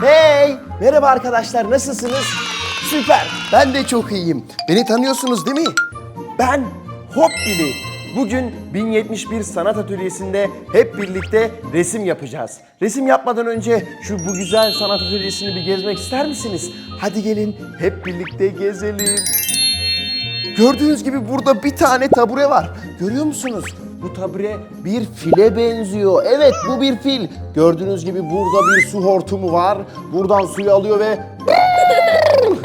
Hey! Merhaba arkadaşlar, nasılsınız? Süper, ben de çok iyiyim. Beni tanıyorsunuz değil mi? Ben Hop. Bugün 1071 Sanat Atölyesi'nde hep birlikte resim yapacağız. Resim yapmadan önce şu bu güzel sanat atölyesini bir gezmek ister misiniz? Hadi gelin hep birlikte gezelim. Gördüğünüz gibi burada bir tane tabure var. Görüyor musunuz? Bu tabure bir file benziyor. Evet bu bir fil. Gördüğünüz gibi burada bir su hortumu var. Buradan suyu alıyor ve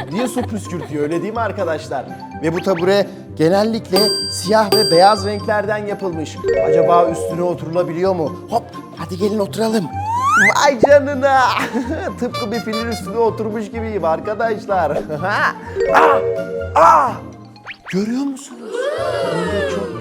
diye su püskürtüyor öyle değil mi arkadaşlar? Ve bu tabure genellikle siyah ve beyaz renklerden yapılmış. Acaba üstüne oturulabiliyor mu? Hop hadi gelin oturalım. Vay canına! Tıpkı bir filin üstüne oturmuş gibiyim arkadaşlar. aa, aa! Görüyor musunuz?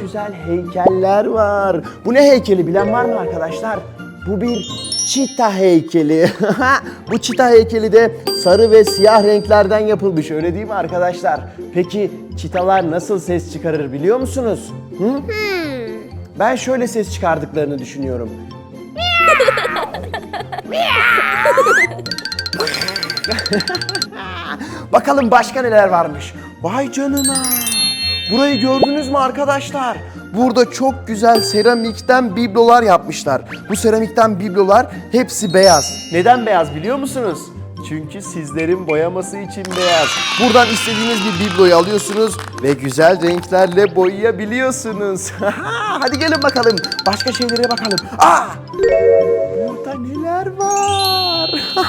Güzel heykeller var. Bu ne heykeli bilen var mı arkadaşlar? Bu bir çita heykeli. Bu çita heykeli de sarı ve siyah renklerden yapılmış öyle değil mi arkadaşlar? Peki çitalar nasıl ses çıkarır biliyor musunuz? Hı? Ben şöyle ses çıkardıklarını düşünüyorum. Bakalım başka neler varmış. Vay canına. Burayı gördünüz mü arkadaşlar? Burada çok güzel seramikten biblolar yapmışlar. Bu seramikten biblolar hepsi beyaz. Neden beyaz biliyor musunuz? Çünkü sizlerin boyaması için beyaz. Buradan istediğiniz bir bibloyu alıyorsunuz ve güzel renklerle boyayabiliyorsunuz. Hadi gelin bakalım. Başka şeylere bakalım. Aa! Burada neler var?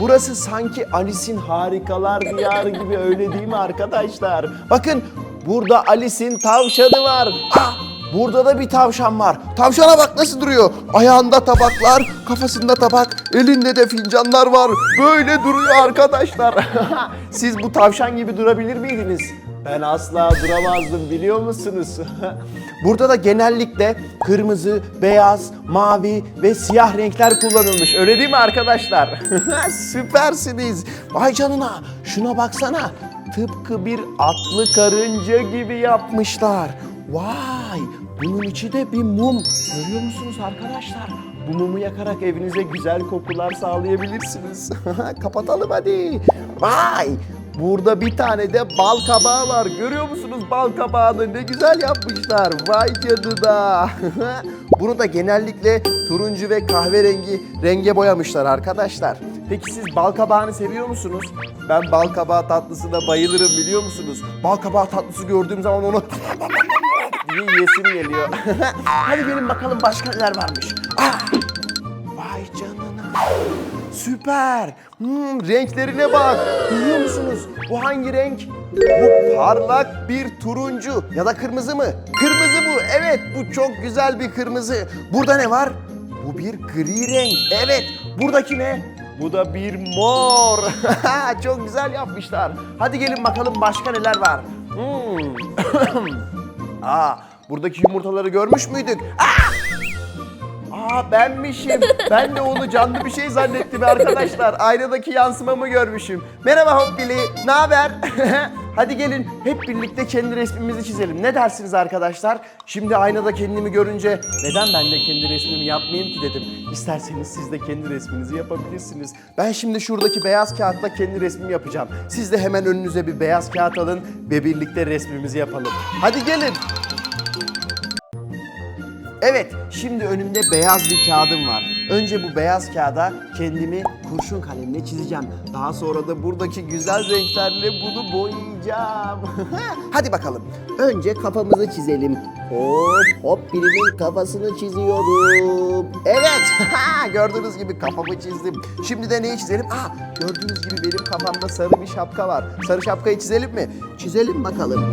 Burası sanki Alice'in harikalar diyarı gibi öyle değil mi arkadaşlar? Bakın burada Alice'in tavşanı var. Ah, burada da bir tavşan var. Tavşana bak nasıl duruyor. Ayağında tabaklar, kafasında tabak, elinde de fincanlar var. Böyle duruyor arkadaşlar. Siz bu tavşan gibi durabilir miydiniz? Ben asla duramazdım biliyor musunuz? Burada da genellikle kırmızı, beyaz, mavi ve siyah renkler kullanılmış. Öyle değil mi arkadaşlar? Süpersiniz. Vay canına şuna baksana. Tıpkı bir atlı karınca gibi yapmışlar. Vay bunun içi de bir mum. Görüyor musunuz arkadaşlar? Bu mumu yakarak evinize güzel kokular sağlayabilirsiniz. Kapatalım hadi. Vay Burada bir tane de bal kabağı var. Görüyor musunuz bal kabağını? Ne güzel yapmışlar. Vay canına. Bunu da genellikle turuncu ve kahverengi renge boyamışlar arkadaşlar. Peki siz bal kabağını seviyor musunuz? Ben bal kabağı tatlısına bayılırım biliyor musunuz? Bal kabağı tatlısı gördüğüm zaman onu diye yesim geliyor. Hadi gelin bakalım başka neler varmış. Ah! Vay canına. Süper. Hmm, renklerine bak. Görüyor musunuz? Bu hangi renk? Bu parlak bir turuncu ya da kırmızı mı? Kırmızı bu. Evet bu çok güzel bir kırmızı. Burada ne var? Bu bir gri renk. Evet. Buradaki ne? Bu da bir mor. çok güzel yapmışlar. Hadi gelin bakalım başka neler var. Hmm. Aa, buradaki yumurtaları görmüş müydük? Aa! Aa benmişim. Ben de onu canlı bir şey zannettim arkadaşlar. Aynadaki yansımamı görmüşüm. Merhaba Hoppili. Ne haber? Hadi gelin hep birlikte kendi resmimizi çizelim. Ne dersiniz arkadaşlar? Şimdi aynada kendimi görünce neden ben de kendi resmimi yapmayayım ki dedim. İsterseniz siz de kendi resminizi yapabilirsiniz. Ben şimdi şuradaki beyaz kağıtla kendi resmimi yapacağım. Siz de hemen önünüze bir beyaz kağıt alın ve birlikte resmimizi yapalım. Hadi gelin. Evet, şimdi önümde beyaz bir kağıdım var. Önce bu beyaz kağıda kendimi kurşun kalemle çizeceğim. Daha sonra da buradaki güzel renklerle bunu boyayacağım. Hadi bakalım. Önce kafamızı çizelim. Hop hop birinin kafasını çiziyorum. Evet, gördüğünüz gibi kafamı çizdim. Şimdi de neyi çizelim? Aa, gördüğünüz gibi benim kafamda sarı bir şapka var. Sarı şapkayı çizelim mi? Çizelim bakalım.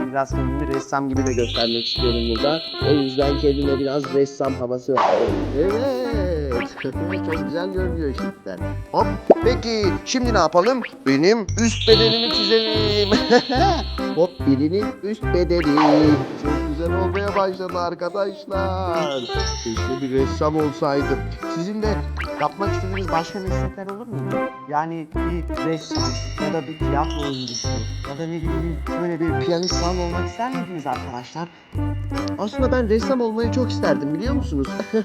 Ben biraz kendimi ressam gibi de göstermek istiyorum burada. O yüzden kendime biraz ressam havası verdim. Evet. Çok güzel görünüyor şimdiden. Hop. Peki şimdi ne yapalım? Benim üst bedenimi çizelim. Hop birinin üst bedeni. Çok güzel olmaya başladı arkadaşlar. Keşke bir ressam olsaydım. Sizin de yapmak istediğiniz başka meslekler olur mu? Yani bir ressam ya da bir tiyatro oyuncusu ya da ne bileyim böyle bir piyanist falan olmak ister miydiniz arkadaşlar? Aslında ben ressam olmayı çok isterdim biliyor musunuz?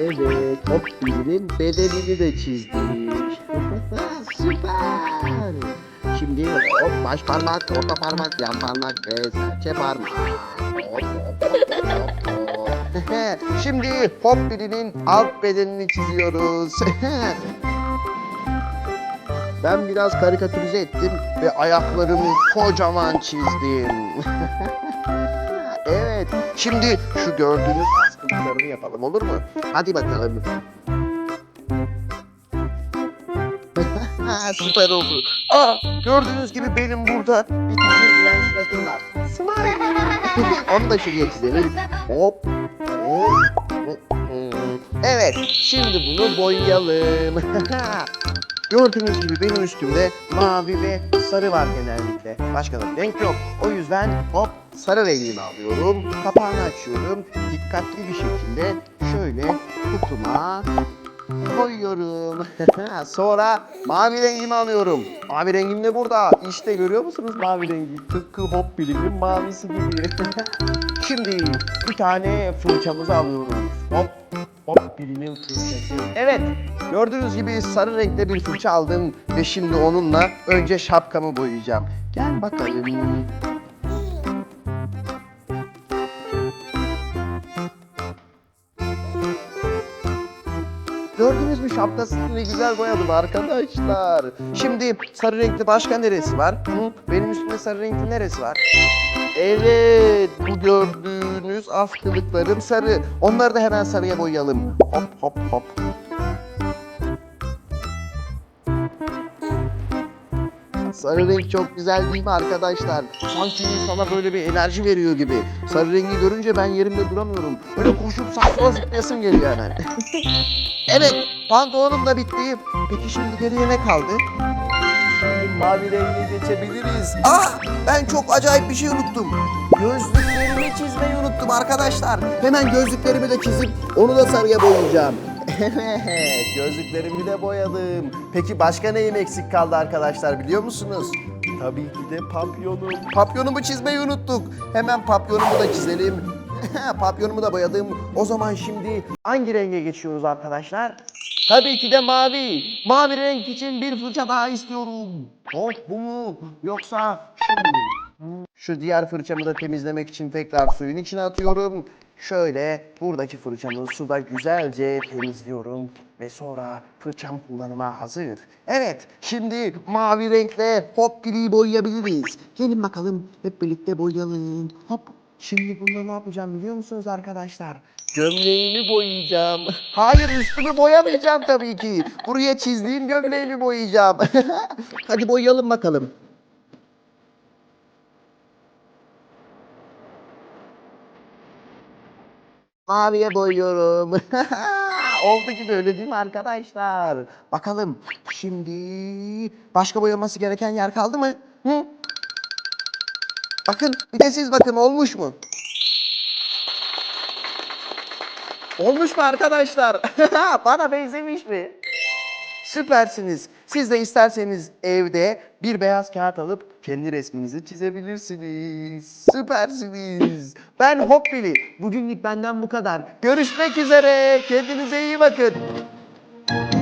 evet, hop birinin bedenini de çizdik. Süper. Şimdi hop baş parmak, orta parmak, yan parmak ve serçe parmak. Şimdi hop birinin alt bedenini çiziyoruz. Ben biraz karikatürize ettim ve ayaklarımı kocaman çizdim. evet, şimdi şu gördüğünüz askıntılarını yapalım olur mu? Hadi bakalım. Süper oldu. Aa, gördüğünüz gibi benim burada bir tane lens rakım var. Smile. Şuraya çizelim. Hop. Hop. Evet, şimdi bunu boyayalım. Gördüğünüz gibi benim üstümde mavi ve sarı var genellikle. Başka da renk yok. O yüzden hop sarı rengini alıyorum. Kapağını açıyorum. Dikkatli bir şekilde şöyle kutuma koyuyorum. Sonra mavi rengimi alıyorum. Mavi rengim de burada. İşte görüyor musunuz mavi rengi? Tıpkı hop bilimin mavisi gibi. Şimdi bir tane fırçamızı alıyoruz. Hop hop bilimin fırçası. Evet gördüğünüz gibi sarı renkte bir fırça aldım ve şimdi onunla önce şapkamı boyayacağım. Gel bakalım. Mü şapkasını güzel boyadım arkadaşlar. Şimdi sarı renkli başka neresi var? Hı? Benim üstümde sarı renkli neresi var? Evet, bu gördüğünüz askılıklarım sarı. Onları da hemen sarıya boyayalım. Hop hop hop. Sarı renk çok güzel değil mi arkadaşlar? Sanki insana böyle bir enerji veriyor gibi. Sarı rengi görünce ben yerimde duramıyorum. Böyle koşup sağa zıplayasım geliyor hemen. evet, pantolonum da bitti. Peki şimdi geriye ne kaldı? Mavi renge geçebiliriz. Aa, ben çok acayip bir şey unuttum. Gözlüklerimi çizmeyi unuttum arkadaşlar. Hemen gözlüklerimi de çizip onu da sarıya boyayacağım. Evet, gözlüklerimi de boyadım. Peki başka neyim eksik kaldı arkadaşlar biliyor musunuz? Tabii ki de papyonum. Papyonumu çizmeyi unuttuk. Hemen papyonumu da çizelim. papyonumu da boyadım. O zaman şimdi hangi renge geçiyoruz arkadaşlar? Tabii ki de mavi. Mavi renk için bir fırça daha istiyorum. Oh bu mu? Yoksa şu mu? Şu diğer fırçamı da temizlemek için tekrar suyun içine atıyorum. Şöyle buradaki fırçamı suda güzelce temizliyorum ve sonra fırçam kullanıma hazır. Evet, şimdi mavi renkle hop gri boyayabiliriz. Gelin bakalım hep birlikte boyayalım. Hop. Şimdi bunda ne yapacağım biliyor musunuz arkadaşlar? Gömleğimi boyayacağım. Hayır üstümü boyamayacağım tabii ki. Buraya çizdiğim gömleğimi boyayacağım. Hadi boyayalım bakalım. Maviye boyuyorum. Oldu gibi öyle değil mi arkadaşlar? Bakalım şimdi başka boyaması gereken yer kaldı mı? Hı? Bakın bir de siz bakın olmuş mu? Olmuş mu arkadaşlar? Bana benzemiş mi? Süpersiniz. Siz de isterseniz evde bir beyaz kağıt alıp kendi resminizi çizebilirsiniz. Süpersiniz. Ben Hoppili. Bugünlük benden bu kadar. Görüşmek üzere. Kendinize iyi bakın.